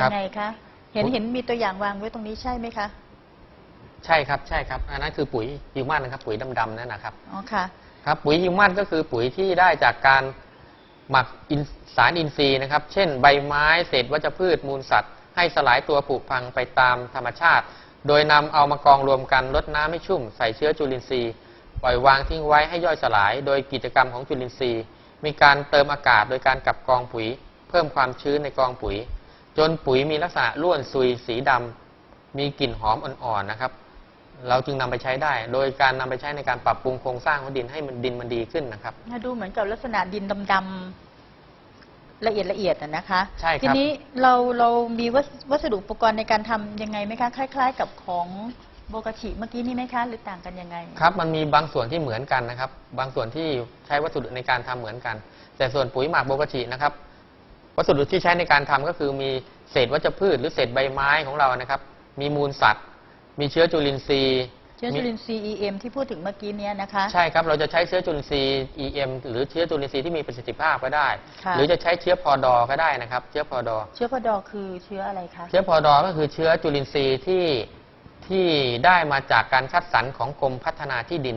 ยังไงคะ เห็นปุ๋ยเห็นมีตัวอย่างวางไว้ตรงนี้ใช่ไหมคะ ใช่ครับใช่ครับอันนั้นคือปุ๋ยฮิวแมนนะครับปุ๋ยดำๆนั่นนะครับอ๋อค่ะ ครับปุ๋ยฮิวแมนก็คือปุ๋ยที่ได้จากการหมักอินสารอินทรีย์นะครับ เช่น ใบไม้เศษวัชพืชมูลสัตว์ ให้สลายตัวผุพังไปตามธรรมชาติ โดยนำเอามากองรวมกันลดน้ำให้ชุ่ม ใส่เชื้อจุลินทรีย์ ปล่อยวางทิ้งไว้ให้ย่อยสลาย โดยกิจกรรมของจุลินทรีย์ มีการเติมอากาศโดยการกลับกองปุ๋ย เพิ่มความชื้นในกองปุ๋ย จนปุ๋ยมีลักษณะร่วนซุยสีดำมีกลิ่นหอมอ่อนๆนะครับ เราจึงนำไปใช้ได้ โดยการนำไปใช้ในการปรับปรุงโครงสร้างของดินให้มันดินมันดีขึ้นนะครับดูเหมือนกับลักษณะดินดำๆละเอียดละเอียดอะนะคะใช่ครับทีนี้เราเรามีวัสวัสดุอุปกรณ์ในการทำยังไงไหมคะคล้าย ๆ กับของโบกาชิเมื่อกี้นี่ไหมคะหรือต่างกันยังไง ครับมันมีบางส่วนที่เหมือนกันนะครับ บางส่วนที่ใช้วัสดุในการทำเหมือนกัน แต่ส่วนปุ๋ยหมักโบกาชินะครับ วัสดุที่ใช้ในการทำก็คือมีเศษวัชพืช หรือเศษใบไม้ของเรานะครับ มีมูลสัตว์ มีเชื้อจุลินทรีย์เชื้อจุลินทรีย์ EM ที่พูดถึงเมื่อกี้เนี้ยนะคะใช่ครับเราจะใช้เชื้อจุลินทรีย์ EM หรือเชื้อจุลินทรีย์ที่มีประสิทธิภาพก็ได้ค่ะหรือจะใช้เชื้อพอดอก็ได้นะครับ เชื้อพอดอเชื้อพอดอคือเชื้ออะไรคะเชื้อพอดอก็คือเชื้อจุลินทรีย์ที่ที่ได้มาจากการคัดสรรของกรมพัฒนาที่ดิน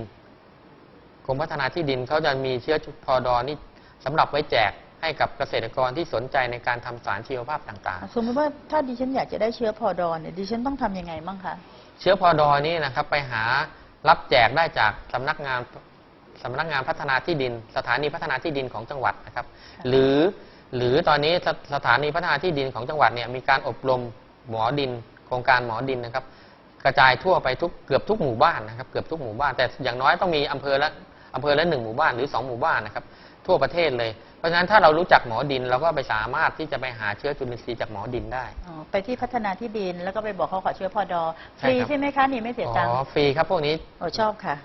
กรมพัฒนาที่ดินเขาจะมีเชื้อพอดอนี่สำหรับไว้แจก ให้กับเกษตรกรที่สนใจในการทำสารชีวภาพต่างสมมติว่าถ้าดิฉันอยากจะได้เชื้อพอดอเนี่ยดิฉันต้องทำยังไงบ้างคะๆเชื้อพอดอนี่นะครับไปหารับแจกได้จากสำนักงานสำนักงานพัฒนาที่ดิน สถานีพัฒนาที่ดินของจังหวัดนะครับ หรือหรือตอนนี้สสถานีพัฒนาที่ดินของจังหวัดเนี่ยมีการอบรมหมอดิน โครงการหมอดินนะครับ กระจายทั่วไปทุกเกือบทุกหมู่บ้านนะครับเกือบทุกหมู่บ้านแต่อย่างน้อยต้องมีอำเภอละอำเภอละหนึ่งหมู่บ้านหรือสองหมู่บ้านนะครับ ทั่วประเทศเลย เพราะฉะนั้นถ้าเรารู้จักหมอดินเราก็ไปสามารถที่จะไปหาเชื้อจุลินทรีย์จากหมอดินได้ อ๋อไปที่พัฒนาที่ดินแล้วก็ไปบอกเขาขอเชื้อพอดอฟใช่รีครับ ใช่ไหมคะนี่ไม่เสียอ๋ตังค์อฟรีครับพวกนี้ โอ้ชอบค่ะ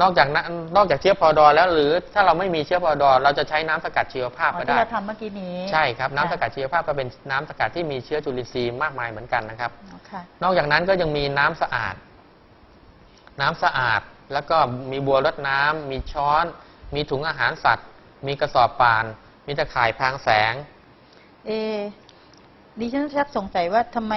นอกจากนั้นนอกจากเชื้อพอดอแล้วหรือถ้าเราไม่มีเชื้อพอดอเราจะใช้น้ำสกัดชีวภาพอ๋อก็ที่ได้ เราทำเมื่อกี้นี้ใช่ครับ น้ำสค่ะกัดชีวภาพก็เป็นน้ำสกัดที่มีเชื้อจุลินทรีย์มากมายเหมือนกันนะครับ อ๋อค่ะ นอกจากนั้นก็ยังมีน้ำสะอาด น้ำสะอาดแล้วก็มีบัวรดน้ำมีช้อน มีถุงอาหารสัตว์ มีกระสอบป่าน มีตะข่ายพรางแสง เอ ดิฉันชักสงสัยว่าทำไม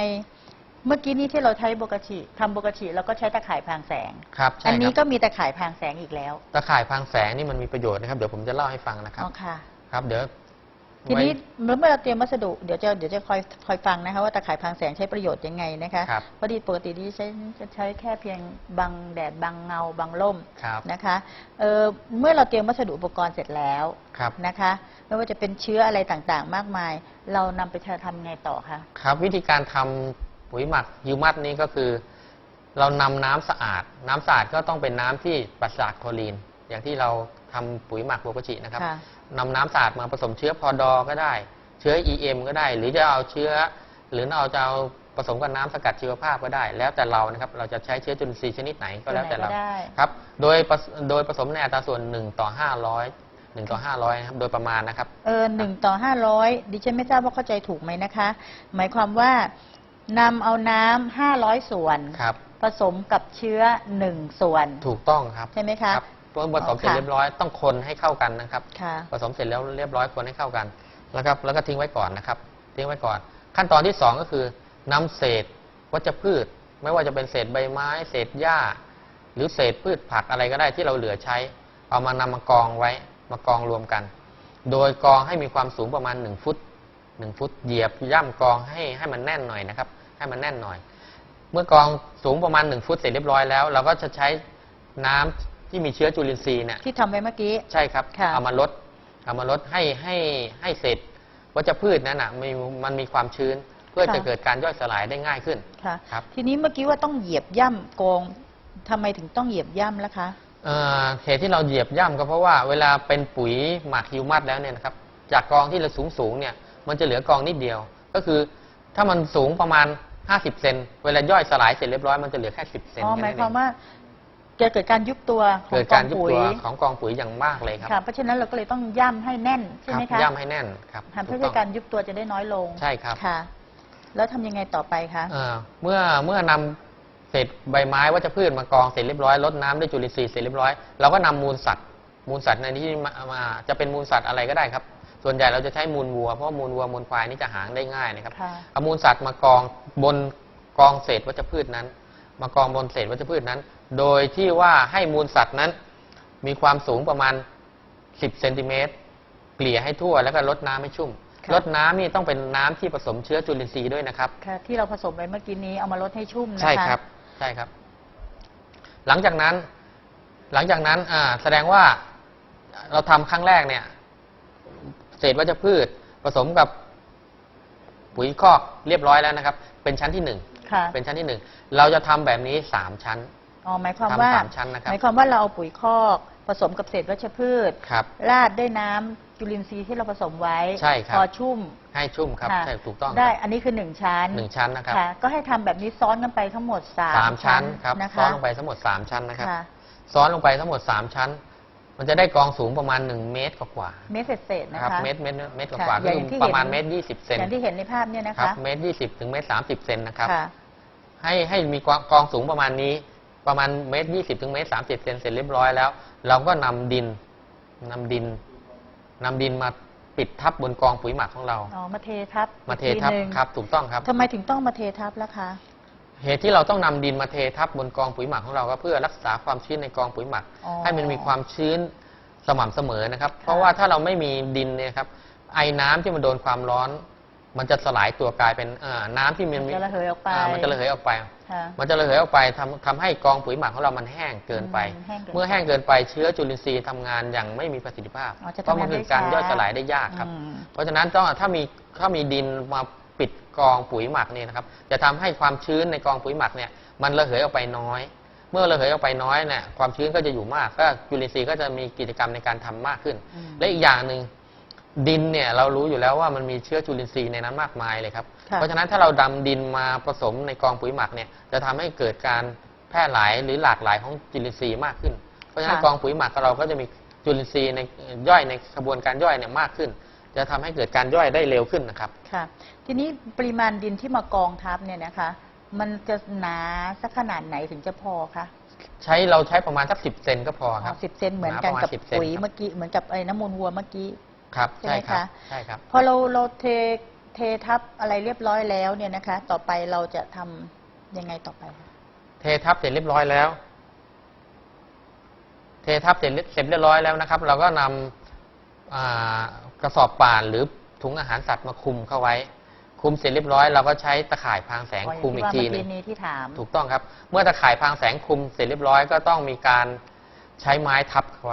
เมื่อกี้นี้ที่เราใช้โบกาชิทำโบกาชิแล้วก็ใช้ตะข่ายพรางแสง ครับอัใช่นคนี้รับก็มีตะข่ายพรางแสงอีกแล้ว ตะข่ายพรางแสงนี่มันมีประโยชน์นะครับ เดี๋ยวผมจะเล่าให้ฟังนะครับ อ๋อค่ะ ครับ เดี๋ยว ทีนี้ไว้เมื่อเราเตรียมวัสดุเดี๋ยวจะเดี๋ยวจะคอยคอยฟังนะคะว่าตะข่ายพรางแสงใช้ประโยชน์ยังไงนะคะครับพอดีปกติที่ใช้จะใช้แค่เพียงบังแดดบังเงาบังร่มครับนะคะเอ่อเมื่อเราเตรียมวัสดุอุปกรณ์เสร็จแล้วครับนะคะไม่ว่าจะเป็นเชื้ออะไรต่างๆ มากมาย เรานำไปทำไงต่อคะครับวิธีการทำปุ๋ยหมักฮิวมัสนี้ก็คือ เรานำน้ำสะอาด น้ำสะอาดก็ต้องเป็นน้ำที่ปราศจากคลอรีน อย่างที่เราทำปุ๋ยหมักโบกจินะครับค่ะ นำน้ำสะอาดมาผสมเชื้อพอดอก็ได้ เชื้อ EM ก็ได้ หรือจะเอาเชื้อ หรือเราจะเอาผสมกับน้ำสกัดชีวภาพก็ได้ แล้วแต่เรานะครับเราจะใช้เชื้อจุลินทรีย์ชนิดไหนก็แล้วแต่เราตัวไหนก็ได้ ครับโดยผสโดยผสมในอัตราส่วน1ต่อ500 1ต่อ500นะครับโดยประมาณนะครับ เออหนึ่งต่อห้าร้อยดิฉันไม่ทราบว่าเข้าใจถูกไหมนะคะ หมายความว่านำเอาน้ำห้าร้อยส่วน ครับ ผสมกับเชื้อหนึ่งส่วน ถูกต้องครับ ใช่ไหมคะ ครับ เมื่อผสมอ๋อเสร็จค่ะเรียบร้อยต้องคนให้เข้ากันนะครับค่ะผสมเสร็จแล้วเรียบร้อยคนให้เข้ากันแล้วครับแล้วก็ทิ้งไว้ก่อนนะครับ ทิ้งไว้ก่อน ขั้นตอนที่สองก็คือนำเศษวัชพืช ไม่ว่าจะเป็นเศษใบไม้ เศษหญ้า หรือเศษพืชผักอะไรก็ได้ที่เราเหลือใช้ เอามานำมากองไว้มากองรวมกัน โดยกองให้มีความสูงประมาณ 1 ฟุต 1 ฟุตเหยียบย่ำกองให้ให้มันแน่นหน่อยนะครับ ให้มันแน่นหน่อย เมื่อกองสูงประมาณ 1 ฟุตเสร็จเรียบร้อยแล้ว เราก็จะใช้น้ำ ที่มีเชื้อจุลินทรีย์เนี่ยที่ทำไว้เมื่อกี้ ใช่ครับ ค่ะ เอามาลดเอามาลดให้ให้ให้เศษวัชพืชนั้นอะมีมันมีความชื้น เพื่อจะเกิดการย่อยสลายได้ง่ายขึ้น ค่ะ ครับ ทีนี้เมื่อกี้ว่าต้องเหยียบย่ำกองทำไมถึงต้องเหยียบย่ำล่ะคะ เอ่อเหตุที่เราเหยียบย่ำก็เพราะว่าเวลาเป็นปุ๋ยหมักฮิวมัสแล้วเนี่ยนะครับ จากกองที่เราสูงสูงๆเนี่ยมันจะเหลือกองนิดเดียว ก็คือถ้ามันสูงประมาณ 50 เซนเวลาย่อยสลายเสร็จเรียบร้อยมันจะเหลือแค่ 10 เซนอ๋อ แค่หมานั้ยนความเองว่า จะเกิดการยุบตัวของเกิดกกาอรงยุบปุ๋ยตัวของกองปุ๋ยอย่างมากเลยครับค่ะเพราะฉะนั้นเราก็เลยต้องย่ำให้แน่นใช่ครัไหมคะย่ำให้แน่นครับทำถูเพื่กอต้องการยุบตัวจะได้น้อยลงใช่ครับ ค่ะ แล้วทำยังไงต่อไปคะ เอ่อเมื่อเมื่อนำเศษใบไม้วัชพืชมากองเสร็จเรียบร้อยลดน้ำด้วยจุลินทรีย์เสร็จเรียบร้อยเราก็นำมูลสัตว์ มูลสัตว์ในที่มามาจะเป็นมูลสัตว์อะไรก็ได้ครับ ส่วนใหญ่เราจะใช้มูลวัวเพราะว่ามูลวัวมูลควายนี่จะหางได้ง่ายนะครับค่ะ เอามูลสัตว์มากองบนกองเศษวัชพืชนั้น มากองบนเศษวัชพืชนั้น โดยที่ว่าให้มูลสัตว์นั้น มีความสูงประมาณ 10เซนติเมตรเกลี่ยให้ทั่วแล้วก็ลดน้ำให้ชุ่มค่ะ ลดน้ำนี่ต้องเป็นน้ำที่ผสมเชื้อจุลินทรีย์ด้วยนะครับ ค่ะที่เราผสมไปเมื่อกี้นี้เอามาลดให้ชุ่มนะคะ ใช่ครับ ใช่ครับ หลังจากนั้น หลังจากนั้นอ่าแสดงว่าเราทำครั้งแรกเนี่ย เศษวัชพืชผสมกับปุ๋ยคอกเรียบร้อยแล้วนะครับ เป็นชั้นที่หนึ่งค่ะ เป็นชั้นที่หนึ่งเราจะทำแบบนี้สามชั้น อ๋อหมายความว่า ทำสามชั้นนะครับ หมายความว่าเราเอาปุ๋ยคอกผสมกับเศษวัชพืช ครับ ราดด้วยน้ำจุลินทรีย์ที่เราผสมไว้ใช่ครับ พอชุ่มให้ชุ่มครับค่ะใช่ถูกต้องได้ครับอันนี้คือหนึ่งชั้นหนึ่งชั้นนะครับค่ะก็ให้ทำแบบนี้ซ้อนกันไปทั้งหมดสามสามชั้นครับนะซ้อคะนลงไปทั้งหมดสามชั้นนะครับ ค่ะซ้อนลงไปทั้งหมดสามชั้น มันจะได้กองสูงประมาณหนึ่งเมตรกว่าๆเมตรเศษๆนะครับ คะ เมตรเมตรเมตรกค่ะว่าๆก็อย่างคือที่ประมาณเห็นเมตรยี่สิบเซนอย่างที่เห็นในภาพเนี่ยนะครัคะบ เมตรยี่สิบถึงเมตรสามสิบเซนนะครับ ค่ะ ให้ให้มีกองกองสูงประมาณนี้ ประมาณเมตรยี่สิบถึงเมตรสามสิบเซนเสร็จเรียบร้อยแล้ว เราก็นำดินนำดินนำดินมาปิดทับบนกองปุ๋ยหมักของเราอ๋อมาเททับมาเทอีกทับทีหนึ่งครับถูกต้องครับทำไมถึงต้องมาเททับล่ะคะเหตุที่เราต้องนำดินมาเททับบนกองปุ๋ยหมักของเราก็เพื่อรักษาความชื้นในกองปุ๋ยหมักอ๋อให้มันมีความชื้นสม่ำเสมอนะครับ เพราะว่าถ้าเราไม่มีดินเนี่ยครับไอ้น้ำที่มันโดนความร้อน มันจะสลายตัวกลายเป็นเอ่อน้ำที่มันมีจะระเหยออกไปามันจะระเหยออกไปค่ะ มันจะระเหยออกไปทำทำให้กองปุ๋ยหมักของเรามันแห้งเกินไปอืมแห้งเกินไป เมื่อแห้งเกินไปเชื้อจุลินทรีย์ทำงานอย่างไม่มีประสิทธิภาพอ๋อจะเพราะทำมังานนคืได้อการช้าย่อยสลายได้ยากครับอืมเพราะฉะนั้นต้องถ้ามีถ้ามีดินมาปิดกองปุ๋ยหมักเนี่ยนะครับจะทำให้ความชื้นในกองปุ๋ยหมักเนี่ยมันระเหยออกไปน้อย เมื่อระเหยออกไปน้อยเนี่ยความชื้นก็จะอยู่มากก็จุลินทรีย์ก็จะมีกิจกรรมในการทำมากขึ้นอืมและอีกอย่างหนึ่ง ดินเนี่ยเรารู้อยู่แล้วว่ามันมีเชื้อจุลินทรีย์ในนั้นมากมายเลยครับ ค่ะเพราะฉะนั้นถ้าเราดำดินมาผสมในกองปุ๋ยหมักเนี่ยจะทำให้เกิดการแพร่หลายหรือหลากหลายของจุลินทรีย์มากขึ้น เพราะฉะนั้นค่ะ กองปุ๋ยหมักเราก็จะมีจุลินทรีย์ในย่อยในกระบวนการย่อยเนี่ยมากขึ้น จะทำให้เกิดการย่อยได้เร็วขึ้นนะครับ ค่ะ ทีนี้ปริมาณดินที่มากองทับเนี่ยนะคะ มันจะหนาสักขนาดไหนถึงจะพอคะใช้เราใช้ประมาณสักสิบเซนก็พอครับ สิบเซนเหมือนกันหนาประมาณกับ10เซนปุ๋ยครับ เมื่อกี้เหมือนกับไอ้น้ำมูลวัวเมื่อกี้ ครับใช่ไหมใช่ครับคะใช่ครับ พอเราเราเทเททับอะไรเรียบร้อยแล้วเนี่ยนะคะ ต่อไปเราจะทำยังไงต่อไปคะเททับเสร็จเรียบร้อยแล้ว เททับเสร็จเรียบเสร็จเรียบร้อยแล้วนะครับ เราก็นำอ่ากระสอบป่านหรือถุงอาหารสัตว์มาคลุมเข้าไว้ คลุมเสร็จเรียบร้อย เราก็ใช้ตะข่ายพรางแสงอ๋ออย่างคลุมอีกที่ทีว่าหนึเมื่งอกี้นี้ที่ถาม ถูกต้องครับ เมื่อตะข่ายพรางแสงคลุมเสร็จเรียบร้อยก็ต้องมีการใช้ไม้ทับเขา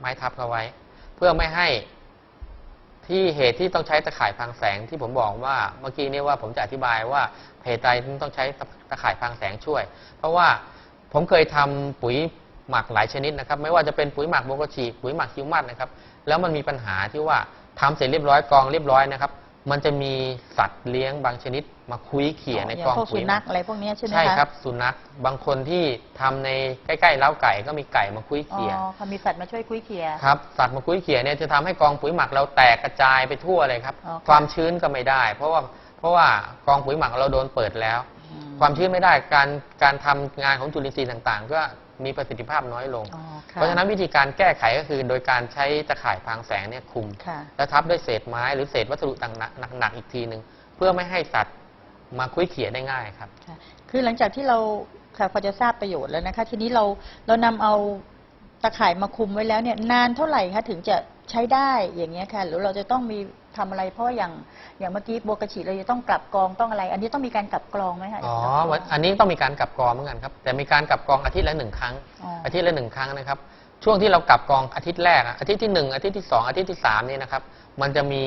ไม้ทับเขาไว้ เพื่อไม่ให้ ที่เหตุที่ต้องใช้ตะข่ายพรางแสงที่ผมบอกว่าเมื่อกี้นี้ว่าผมจะอธิบายว่าเหตุใดถึงต้องใช้ตะข่ายพรางแสงช่วย เพราะว่าผมเคยทำปุ๋ยหมักหลายชนิดนะครับ ไม่ว่าจะเป็นปุ๋ยหมักโมโกชีปุ๋ยหมักฮิวมัสนะครับ แล้วมันมีปัญหาที่ว่าทำเสร็จเรียบร้อยกองเรียบร้อยนะครับ มันจะมีสัตว์เลี้ยงบางชนิดมาคุยเขี่ยในย่ากองพวกปุ๋สุยหนัมัขกอะไรพวกเนี้ยใช่ไหมคะใช่ครับสุนัขบางคนที่ทำในใกล้ๆเล้าไก่ก็มีไก่มาคุยอ๋อเขี่ยเขามีสัตว์มาช่วยคุยเคีย ครับสัตว์มาคุยเขี่ยเนี่ยจะทำให้กองปุ๋ยหมักเราแตกกระจายไปทั่วเลยครับ อ๋อค่ะ ความชื้นก็ไม่ได้ เพราะว่าเพราะว่ากองปุ๋ยหมักเราโดนเปิดแล้ว อืม ความชื้นไม่ได้การการทำงานของจุลินทรีย์ต่างๆ ก็ มีประสิทธิภาพน้อยลงอ๋อค่เพราะฉะนั้นวิธีการแก้ไขก็คือ โดยการใช้ตะข่ายพรางแสงเนี่ยคลุมค่ะแล้วทับด้วยเศษไม้หรือเศษวัสดุต่างๆหนักๆอีกทีหนึ่งเพื่อไม่ให้สัตว์มาคุยเขี่ยได้ง่ายครับค่ะคือหลังจากที่เราค่ะพอจะทราบประโยชน์แล้วนะคะ ทีนี้เราเรานำเอาตะข่ายมาคุมไว้แล้วเนี่ยนานเท่าไหร่คะถึงจะใช้ได้อย่างเงี้ยค่ะ หรือเราจะต้องมี ทำอะไร เพราะว่าอย่างอย่างเมื่อกี้โบกระฉีเราจะต้องกลับกรองต้องอะไร อันนี้ต้องมีการกลับกรองไหมคะอ๋อวันอันนี้ต้องมีการกลับกรองเหมือนกันครับ แต่มีการกลับกรองอาทิตย์ละหนึ่งครั้งอ๋อออาทิตย์ละหนึ่งครั้งนะครับ ช่วงที่เรากลับกรองอาทิตย์แรกอะอาทิตย์ที่หนึ่งอาทิตย์ที่สองอาทิตย์ที่สามนี่นะครับ มันจะมี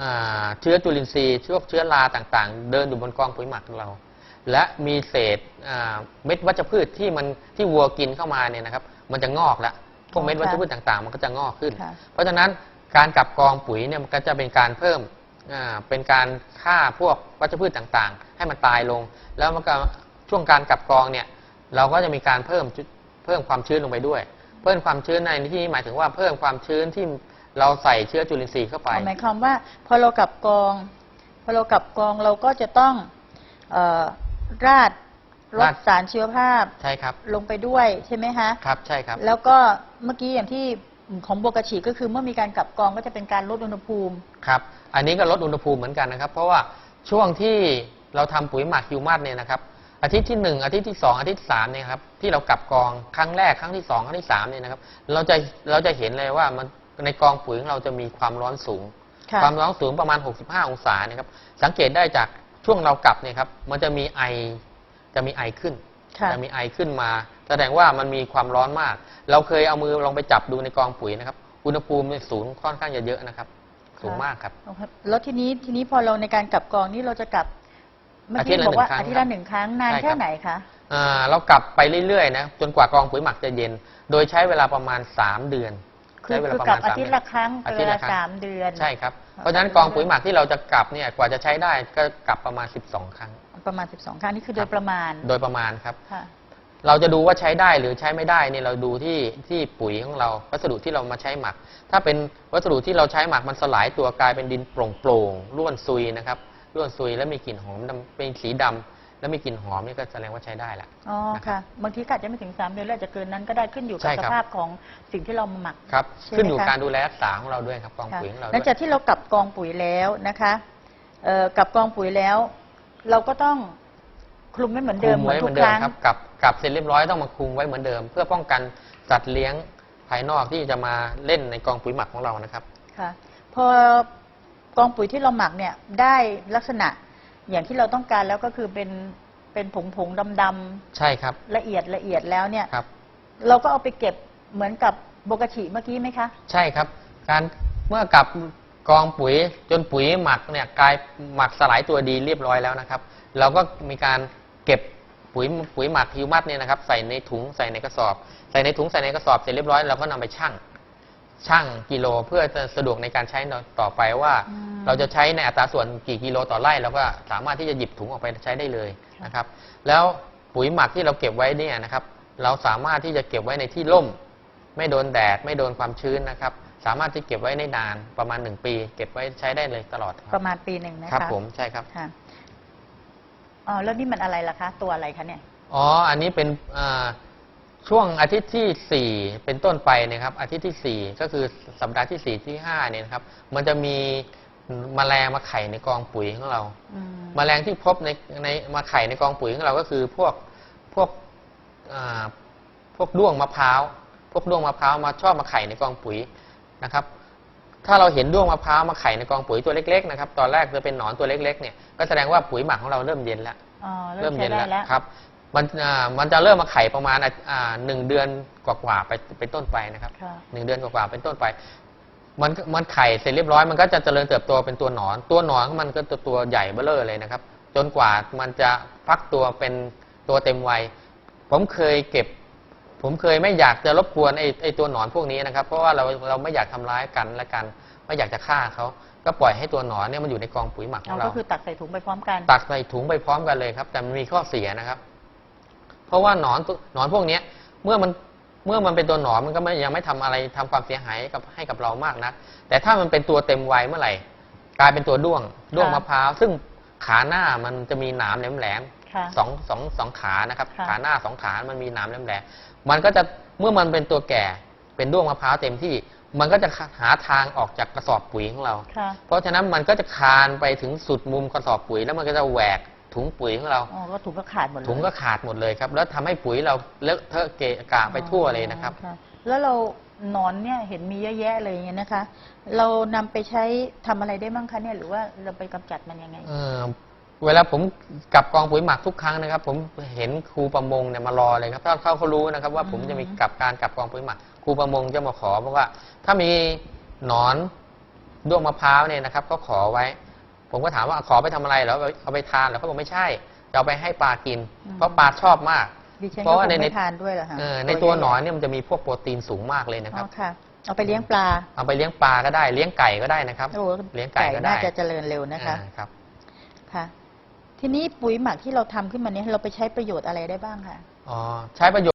อ่าเชื้อจุลินทรีย์เชื้อเชื้อราต่างๆ เดินอยู่บนกองปุ๋ยหมักของเรา และมีเศษอ่าเม็ดวัชพืชที่มันที่วัวกินเข้ามาเนี่ยนะครับ มันจะงอกแล้วพวกเม็ดวัชพืชต่างๆ มันก็จะงอกขึ้นค่ะเพราะฉะนั้น การกลับกรองปุ๋ยเนี่ยมันก็จะเป็นการเพิ่มอ่าเป็นการฆ่าพวกวัชพืชต่างๆ ให้มันตายลง แล้วมันก็ช่วงการกลับกรองเนี่ยเราก็จะมีการเพิ่มจุเพิ่มความชื้นลงไปด้วย เพิ่มความชื้นในที่นี้หมายถึงว่าเพิ่มความชื้นที่เราใส่เชื้อจุลินทรีย์เข้าไปหมายความว่าพอเรากลับกรองพอเรากลับกรองเราก็จะต้องเออราดลราดดสารชีวภาพใช่ครับลงไปด้วยใช่ไหมคะครับใช่ครับ แล้วก็เมื่อกี้อย่างที่ ของโบกาชิก็คือเมื่อมีการกลับกรองก็จะเป็นการลดอุณหภูมิ ครับ อันนี้ก็ลดอุณหภูมิเหมือนกันนะครับ เพราะว่าช่วงที่เราทำปุ๋ยหมักฮิวมัสเนี่ยนะครับ อาทิตย์ที่หนึ่งอาทิตย์ที่สองอาทิตย์ที่สามเนี่ยครับที่เรากลับกองครั้งแรกครั้งที่สองครั้งที่สามเนี่ยนะครับ เราจะเราจะเห็นเลยว่ามันในกองปุ๋ยของเราจะมีความร้อนสูงค่ะความร้อนสูงประมาณ 65 องศาเนี่ยครับ สังเกตได้จากช่วงเรากลับเนี่ยครับ มันจะมีไอจะมีไอขึ้นค่ะจะมีไอขึ้นมา แสดงว่ามันมีความร้อนมาก เราเคยเอามือลองไปจับดูในกองปุ๋ยนะครับ อุณหภูมิเนี่ยสูงค่อนข้างจะเยอะนะครับ สูงมากครับแล้วทีนี้ทีนี้พอเราในการกลับกรองนี่เราจะกลับเมื่ออาทิตกี้ย์ละบอกว่าหนึ่งครั้งอาทิตย์ละหนึ่งครั้งนานใช่ครับแค่ไหนคะอ่าเรากลับไปเรื่อยๆนะจนกว่ากองปุ๋ยหมักจะเย็น โดยใช้เวลาประมาณ 3 เดือนคือใช้เวลาคือประกลัมาบณอาสามทิตย์เดือละนครั้งอาเป็นเวลาทิตย์ละครั้งสามเดือนใช่ครับอ๋อเพราะฉะนั้นกองปุ๋ยหมักที่เราจะกลับเนี่ยกว่าจะใช้ได้ก็กลับประมาณ 12 ครั้ง ประมาณ 12 ครั้งนี่คือคโดรัยบประมาณ โดยประมาณครับค่ะ เราจะดูว่าใช้ได้หรือใช้ไม่ได้เนี่ยเราดูที่ที่ปุ๋ยของเรา วัสดุที่เรามาใช้หมัก ถ้าเป็นวัสดุที่เราใช้หมักมันสลายตัวกลายเป็นดินโปร่งๆร่วนซุยนะครับร่วนซุยแล้วมีกลิ่นหอมดำเป็นสีดำแล้วมีกลิ่นหอมนี่ก็แสดงว่าใช้ได้ละอ๋อนะครับค่ะบางทีก็อาจจะไม่ถึง 3 เดือนแล้วอาจจะเกินนั้นก็ได้ขึ้นอยู่ใช่กับครัสบภาพของสิ่งที่เรามาหมักครับใช่ไหมขึ้นอยู่คะการดูแลรักษาของเราด้วยครับกองค่ะปุ๋ยของเราหลังด้จากวยที่เรากลับกองปุ๋ยแล้วนะคะเอ่อกลับกองปุ๋ยแล้ว เราก็ต้อง คลุมไม่เหมือนเดิมคุเหมือนไว้ทุเหมืกอนเดิคมรั้ง ครับกลับกลับเสร็จเรียบร้อยต้องมาคุมไว้เหมือนเดิม เพื่อป้องกันสัตว์เลี้ยงภายนอกที่จะมาเล่นในกองปุ๋ยหมักของเรานะครับ ค่ะพอกองปุ๋ยที่เราหมักเนี่ยได้ลักษณะอย่างที่เราต้องการแล้วก็คือเป็นเป็นผงผงดำดำใช่ครับๆละเอียดละเอียดแล้วเนี่ย ครับ เราก็เอาไปเก็บเหมือนกับโบกาชิเมื่อกี้ไหมคะ ใช่ครับ การเมื่อกลับกองปุ๋ยจนปุ๋ยหมักเนี่ยกลายหมักสลายตัวดีเรียบร้อยแล้วนะครับ เราก็มีการ เก็บปุ๋ยปุ๋ยหมักฮิวมัสเนี่ยนะครับใส่ในถุงใส่ในกระสอบ ใส่ในถุงใส่ในกระสอบเสร็จเรียบร้อยเราก็นำไปชั่งชั่งกิโลเพื่อจะสะดวกในการใช้ต่อไปว่าอืมเราจะใช้ในอัตราส่วนกี่กิโลต่อไร่เราก็สามารถที่จะหยิบถุงออกไปใช้ได้เลยนะครับ แล้วปุ๋ยหมักที่เราเก็บไว้เนี่ยนะครับเราสามารถที่จะเก็บไว้ในที่ร่ม ไม่โดนแดด ไม่โดนความชื้นนะครับ สามารถที่เก็บไว้ในนานประมาณหนึ่งปี เก็บไว้ใช้ได้เลยตลอดคปรับระมาณปีหนึ่งนะคะครับผมใช่ครับค่ะ อ๋อแล้วนี่มันอะไรล่ะคะ ตัวอะไรคะเนี่ย อ๋อ อันนี้เป็นอ่าช่วงอาทิตย์ที่สี่เป็นต้นไปนะครับ อาทิตย์ที่สี่ก็คือสัปดาห์ที่สี่ที่ห้าเนี่ยนะครับ มันจะมีแมลงมาไข่ในกองปุ๋ยของเราอืมแมลงที่พบในในมาไข่ในกองปุ๋ยของเราก็คือพวกพวกอ่าพวกด้วงมะพร้าว พวกด้วงมะพร้าวมาชอบมาไข่ในกองปุ๋ยนะครับ ถ้าเราเห็นด้วงมะพร้าวมาไข่ในกองปุ๋ยตัวเล็กๆนะครับตอนแรกจะเป็นหนอนตัวเล็กๆเนี่ยก็แสดงว่าปุ๋ยหมักของเราเริ่มเย็นแล้วอ๋อเริ่มใช้เย็นได้แล้วครับมันอ่ามันจะเริ่มมาไข่ประมาณอ่าหนึ่งเดือนกว่าๆไปเป็นต้นไปนะครับค่ะหนึ่งเดือนกว่าๆเป็นต้นไป มันมันไข่เสร็จเรียบร้อยมันก็จะเจริญเติบโตเป็นตัวหนอน ตัวหนอนมันก็จะตัวใหญ่เบ้อเร่อเลยนะครับ จนกว่ามันจะฟักตัวเป็นตัวเต็มวัยผมเคยเก็บ ผมเคยไม่อยากจะรบกวนไอ้ไอ้ตัวหนอนพวกนี้นะครับ เพราะว่าเราเราไม่อยากทำร้ายกันและกัน ไม่อยากจะฆ่าเขาก็ปล่อยให้ตัวหนอนเนี่ยมันอยู่ในกองปุ๋ยหมักขอเอางเรา ก็คือตักใส่ถุงไปพร้อมกัน ตักใส่ถุงไปพร้อมกันเลยครับ แต่มันมีข้อเสียนะครับ เพราะว่าหนอนตัวหนอนพวกเนี้ยเมื่อมันเมื่อมันเป็นตัวหนอนมันก็ไม่ยังไม่ทำอะไรทำความเสียหายกับให้กับเรามากนักแต่ถ้ามันเป็นตัวเต็มวัยเมื่อไหร่ กลายเป็นตัวด้วงด้วงค่ะมะพร้าวซึ่งขาหน้ามันจะมีหนามแหลมค่ะๆสองสองสองขานะครับค่ะขาหน้าสองขา มันมีหนามแหลมๆ มันก็จะเมื่อมันเป็นตัวแก่เป็นด้วงมะพร้าวเต็มที่ มันก็จะหาทางออกจากกระสอบปุ๋ยของเราค่ะเพราะฉะนั้นมันก็จะคานไปถึงสุดมุมกระสอบปุ๋ย แล้วมันก็จะแหวกถุงปุ๋ยของเราอ๋อก็ถุงก็ขาดหมดเลยถุงก็ขาดหมดเลยครับ แล้วทำให้ปุ๋ยเราเลอะเทอะเกะกะไปทั่วเลยนะครับอ๋อแล้วเราหนอนเนี่ยเห็นมีเยอะแยะเลยอย่างเงี้ยนะคะ เรานำไปใช้ทำอะไรได้บ้างคะเนี่ยหรือว่าเราไปกำจัดมันยังไง เอ่อเวลาผมกลับกองปุ๋ยหมักทุกครั้งนะครับ ผมเห็นครูประมงเนี่ยมารอเลยครับถ้าเขาเขารู้นะครับ ว่าผมจะมีอืมกลับการกลับกองปุ๋ยหมักครูประมงจะมาขอบอกว่า ถ้ามีหนอนด้วงมะพร้าวเนี่ยนะครับเขาขอไว้ ผมก็ถามว่าขอไปทำอะไรเหรอเอาเอาไปทานเหรอเขาบอกไม่ใช่จะเอาไปให้ปลากิน เพราะปลาชอบมากดิฉันเพราะก็ว่าคงในไม่ทานด้วยเหรอคะเออในตัวหนอนเนี่ยมันจะมีพวกโปรตีนสูงมากเลยนะคอ๋รัอบค่ะเอาไปเลี้ยงปลา เอาไปเลี้ยงปลาก็ได้ เลี้ยงไก่ก็ได้นะครับโอ้เลี้ยงไก่ก็ได้น่าจะเจริญเร็วนะคะอ่าครับค่ะ ทีนี้ปุ๋ยหมักที่เราทำขึ้นมาเนี้ยเราไปใช้ประโยชน์อะไรได้บ้างคะ อ๋อใช้ประโย